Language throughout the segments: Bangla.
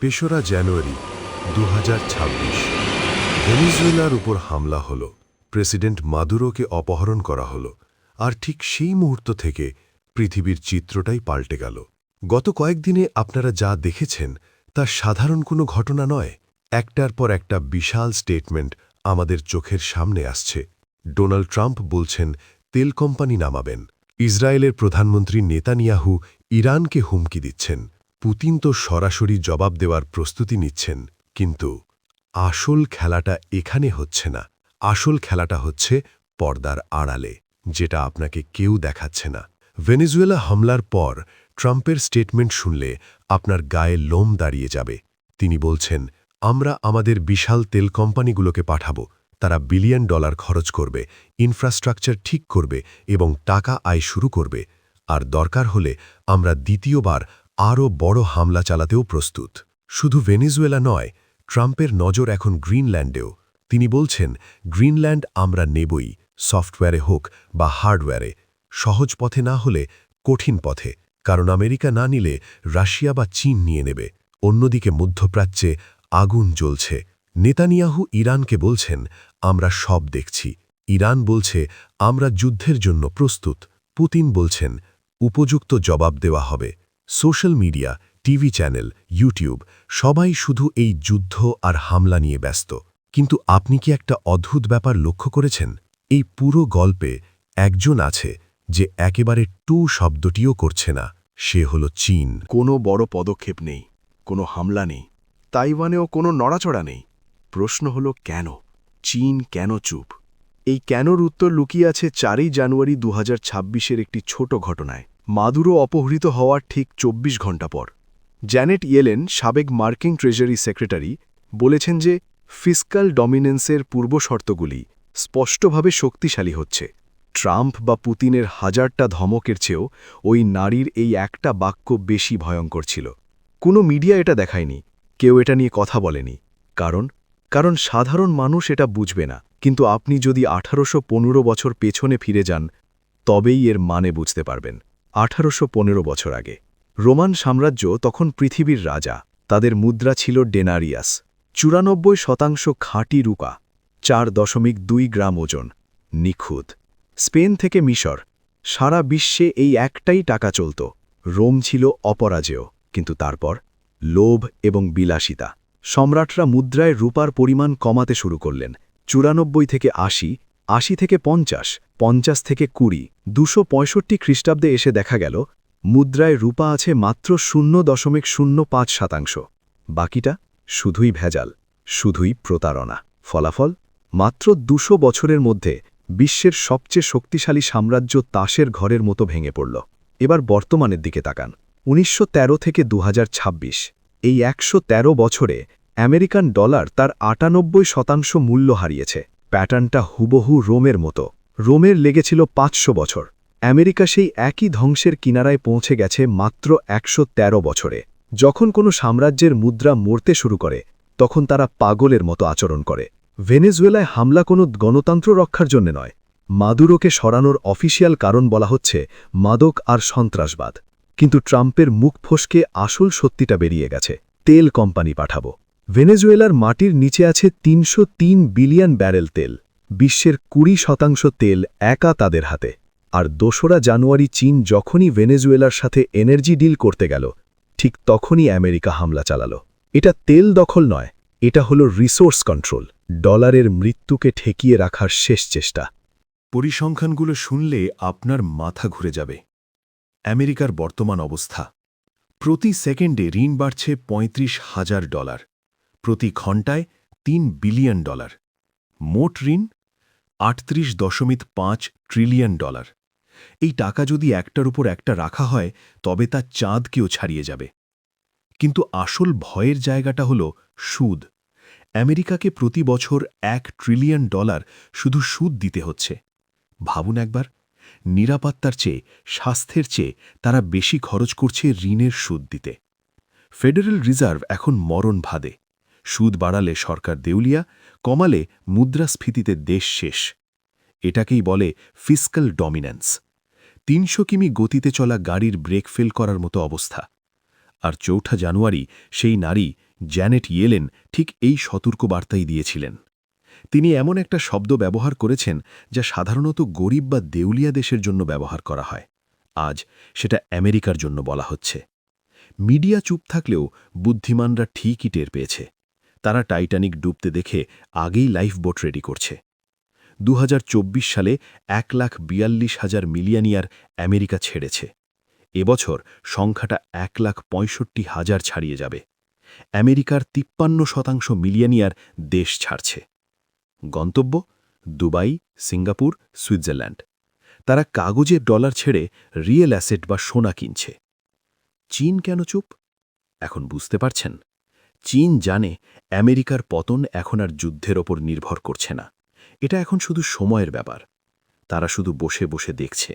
তেসরা জানুয়ারি দু হাজার ভেনিজুয়েলার উপর হামলা হল। প্রেসিডেন্ট মাদুরোকে অপহরণ করা হল। আর ঠিক সেই মুহূর্ত থেকে পৃথিবীর চিত্রটাই পাল্টে গেল। গত কয়েকদিনে আপনারা যা দেখেছেন, তা সাধারণ কোনো ঘটনা নয়। একটার পর একটা বিশাল স্টেটমেন্ট আমাদের চোখের সামনে আসছে। ডোনাল্ড ট্রাম্প বলছেন, তেল কোম্পানি নামাবেন। ইসরায়েলের প্রধানমন্ত্রী নেতানিয়াহু ইরানকে হুমকি দিচ্ছেন। পুতিন তো সরাসরি জবাব দেওয়ার প্রস্তুতি নিচ্ছেন, কিন্তু আসল খেলাটা এখানে হচ্ছে না। আসল খেলাটা হচ্ছে পর্দার আড়ালে, যেটা আপনাকে কেউ দেখাচ্ছে না। ভেনেজুয়েলা হামলার পর ট্রাম্পের স্টেটমেন্ট শুনলে আপনার গায়ে লোম দাঁড়িয়ে যাবে। তিনি বলছেন, আমরা আমাদের বিশাল তেল কোম্পানিগুলোকে পাঠাবো। তারা বিলিয়ন ডলার খরচ করবে, ইনফ্রাস্ট্রাকচার ঠিক করবে এবং টাকা আয় শুরু করবে। আর দরকার হলে আমরা দ্বিতীয়বার আরও বড় হামলা চালাতেও প্রস্তুত। শুধু ভেনেজুয়েলা নয়, ট্রাম্পের নজর এখন গ্রিনল্যান্ডেও। তিনি বলছেন, গ্রিনল্যান্ড আমরা নেবই, সফটওয়্যারে হোক বা হার্ডওয়্যারে। সহজ পথে না হলে কঠিন পথে। কারণ আমেরিকা না নিলে রাশিয়া বা চীন নিয়ে নেবে। অন্যদিকে মধ্যপ্রাচ্যে আগুন জ্বলছে। নেতানিয়াহু ইরানকে বলছেন, আমরা সব দেখছি। ইরান বলছে, আমরা যুদ্ধের জন্য প্রস্তুত। পুতিন বলছেন, উপযুক্ত জবাব দেওয়া হবে। Social media, TV channel, YouTube, সবাই শুধু এই যুদ্ধ আর হামলা নিয়ে ব্যস্ত। কিন্তু আপনি কি একটা অদ্ভুত ব্যাপার লক্ষ্য করেছেন? এই পুরো গল্পে একজন আছে যে একেবারে টু শব্দটিও করছে না। সে হল চীন। কোনো বড় পদক্ষেপ নেই, কোনো হামলা নেই, তাইওয়ানেও কোনো নড়াচড়া নেই। প্রশ্ন হল কেন? চীন কেন চুপ? এই কেনর উত্তর লুকিয়ে আছে চারই জানুয়ারি দু হাজার একটি ছোট ঘটনায়। মাদুরো অপহৃত হওয়ার ঠিক ২৪ ঘণ্টা পর। জ্যানেট ইয়েলেন, সাবেক মার্কিন ট্রেজারি সেক্রেটারি, বলেছেন যে ফিসকাল ডমিনেন্সের পূর্বশর্তগুলি স্পষ্টভাবে শক্তিশালী হচ্ছে। ট্রাম্প বা পুতিনের হাজারটা ধমকের চেয়েও ওই নারীর এই একটা বাক্য বেশি ভয়ঙ্কর ছিল। কোনো মিডিয়া এটা দেখায়নি, কেউ এটা নিয়ে কথা বলেনি। কারণ? কারণ সাধারণ মানুষ এটা বুঝবে না। কিন্তু আপনি যদি আঠারোশো পনেরো বছর পেছনে ফিরে যান, তবেই এর মানে বুঝতে পারবেন। আঠারোশো পনেরো বছর আগে, রোমান সাম্রাজ্য তখন পৃথিবীর রাজা, তাদের মুদ্রা ছিল ডেনারিয়াস, চুরানব্বই শতাংশ খাঁটি রূপা, চার দশমিক দুই গ্রাম ওজন, নিখুঁত। স্পেন থেকে মিশর, সারা বিশ্বে এই একটাই টাকা চলত, রোম ছিল অপরাজেয়, কিন্তু তারপর লোভ এবং বিলাসিতা। সম্রাটরা মুদ্রায় রূপার পরিমাণ কমাতে শুরু করলেন, চুরানব্বই থেকে আশি আশি থেকে পঞ্চাশ পঞ্চাশ থেকে কুড়ি, দুশো পঁয়ষট্টি খ্রিস্টাব্দে এসে দেখা গেল, মুদ্রায় রূপা আছে মাত্র শূন্য দশমিক শূন্য পাঁচ শতাংশ। বাকিটা শুধুই ভেজাল, শুধুই প্রতারণা। ফলাফল? মাত্র দুশো বছরের মধ্যে বিশ্বের সবচেয়ে শক্তিশালী সাম্রাজ্য তাসের ঘরের মতো ভেঙে পড়ল। এবার বর্তমানের দিকে তাকান। উনিশশো তেরো থেকে দু হাজার ছাব্বিশ, এই একশো তেরো বছরে আমেরিকান ডলার তার আটানব্বই শতাংশ মূল্য হারিয়েছে। প্যাটার্নটা হুবহু রোমের মতো। রোমের লেগেছিল পাঁচশো বছর। আমেরিকা সেই একই ধ্বংসের কিনারায় পৌঁছে গেছে মাত্র একশো তেরো বছরে। যখন কোনো সাম্রাজ্যের মুদ্রা মরতে শুরু করে, তখন তারা পাগলের মতো আচরণ করে। ভেনেজুয়েলায় হামলা কোনো গণতন্ত্র রক্ষার জন্য নয়। মাদুরোকে সরানোর অফিসিয়াল কারণ বলা হচ্ছে মাদক আর সন্ত্রাসবাদ। কিন্তু ট্রাম্পের মুখ ফসকে আসল সত্যিটা বেরিয়ে গেছে। তেল কোম্পানি পাঠাবো। ভেনেজুয়েলার মাটির নিচে আছে তিনশো তিন বিলিয়ন ব্যারেল তেল, বিশ্বের কুড়ি শতাংশ তেল একা তাদের হাতে। আর দোসরা জানুয়ারি চীন যখনই ভেনেজুয়েলার সাথে এনার্জি ডিল করতে গেল, ঠিক তখনই আমেরিকা হামলা চালাল। এটা তেল দখল নয়, এটা হলো রিসোর্স কন্ট্রোল, ডলারের মৃত্যুকে ঠেকিয়ে রাখার শেষ চেষ্টা। পরিসংখ্যানগুলো শুনলে আপনার মাথা ঘুরে যাবে। আমেরিকার বর্তমান অবস্থা। প্রতি সেকেন্ডে ঋণ বাড়ছে ৩৫ হাজার ডলার। প্রতি ঘণ্টায় তিন বিলিয়ন ডলার। মোট ঋণ আটত্রিশ দশমিক পাঁচ ট্রিলিয়ন ডলার। এই টাকা যদি একটার উপর একটা রাখা হয়, তবে তা চাঁদকেও ছাড়িয়ে যাবে। কিন্তু আসল ভয়ের জায়গাটা হল সুদ। আমেরিকাকে প্রতি বছর এক ট্রিলিয়ন ডলার শুধু সুদ দিতে হচ্ছে। ভাবুন একবার, নিরাপত্তার চেয়ে, স্বাস্থ্যের চেয়ে তারা বেশি খরচ করছে ঋণের সুদ দিতে। ফেডারেল রিজার্ভ এখন মরণ ভাদে। সুদ বাড়ালে সরকার দেউলিয়া, কমালে মুদ্রাস্ফীতিতে দেশ শেষ। এটাকেই বলে ফিসকাল ডমিন্যান্স। তিনশো কিমি গতিতে চলা গাড়ির ব্রেক ফেল করার মতো অবস্থা। আর চৌঠা জানুয়ারি সেই নারী, জ্যানেট ইয়েলেন, ঠিক এই সতর্ক বার্তাই দিয়েছিলেন। তিনি এমন একটা শব্দ ব্যবহার করেছেন যা সাধারণত গরিব বা দেউলিয়া দেশের জন্য ব্যবহার করা হয়। আজ সেটা আমেরিকার জন্য বলা হচ্ছে। মিডিয়া চুপ থাকলেও বুদ্ধিমানরা ঠিকই টের পেয়েছে। তারা টাইটানিক ডুবতে দেখে আগেই লাইফ বোট রেডি করছে। দু হাজার চব্বিশ সালে এক লাখ বিয়াল্লিশ হাজার মিলিয়ানিয়ার আমেরিকা ছেড়েছে। এবছর সংখ্যাটা এক লাখ পঁয়ষট্টি হাজার ছাড়িয়ে যাবে। আমেরিকার তিপ্পান্ন শতাংশ মিলিয়ানিয়ার দেশ ছাড়ছে। গন্তব্য দুবাই, সিঙ্গাপুর সুইজারল্যান্ড তারা কাগজের ডলার ছেড়ে রিয়েল অ্যাসেট বা সোনা কিনছে। চীন কেন চুপ? এখন বুঝতে পারছেন। চীন জানে আমেরিকার পতন এখন আর যুদ্ধের ওপর নির্ভর করছে না। এটা এখন শুধু সময়ের ব্যাপার। তারা শুধু বসে বসে দেখছে।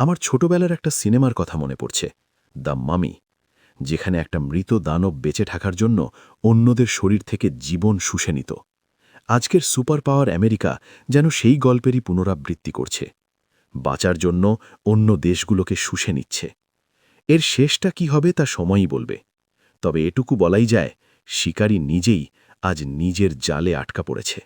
আমার ছোটবেলার একটা সিনেমার কথা মনে পড়ছে, দ্য মামি, যেখানে একটা মৃত দানব বেঁচে থাকার জন্য অন্যদের শরীর থেকে জীবন শুষে নিত। আজকের সুপার পাওয়ার আমেরিকা যেন সেই গল্পেরই পুনরাবৃত্তি করছে। বাঁচার জন্য অন্য দেশগুলোকে শুষে নিচ্ছে। এর শেষটা কি হবে তা সময়ই বলবে। তবে এটুকু বলাই যায় শিকারী নিজেই আজ নিজের জালে আটকা পড়েছে।